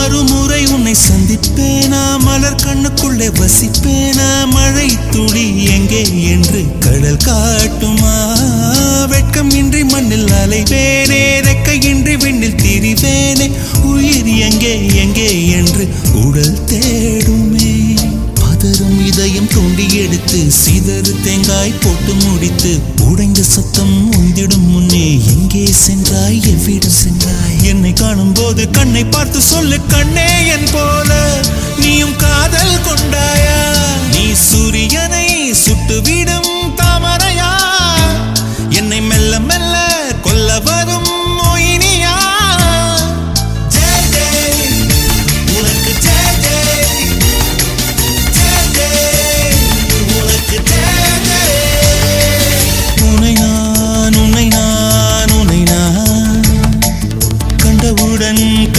மறுமுறை உன்னை சந்திப்பேனா? மலர் கண்ணுக்குள்ளே வசிப்பேனா? மழை துளி எங்கே என்று கடல் காட்டுமா? வெட்கம் இன்றி மண்ணில் அலைவேனே ரெக்கையின்றி விண்ணில் திரிவேனே உயிர் எங்கே எங்கே என்று உடல் தேடுமே. பதறும் இதயம் தோண்டி எடுத்து சிதறு தேங்காய் போட்டு முடித்து உடைந்த சத்தம் உந்திடும் முன்னே எங்கே சென்றாய்? எவ்விடம் சென்றாய்? கண்ணை பார்த்து சொல்லு கண்ணே என் போ உடன்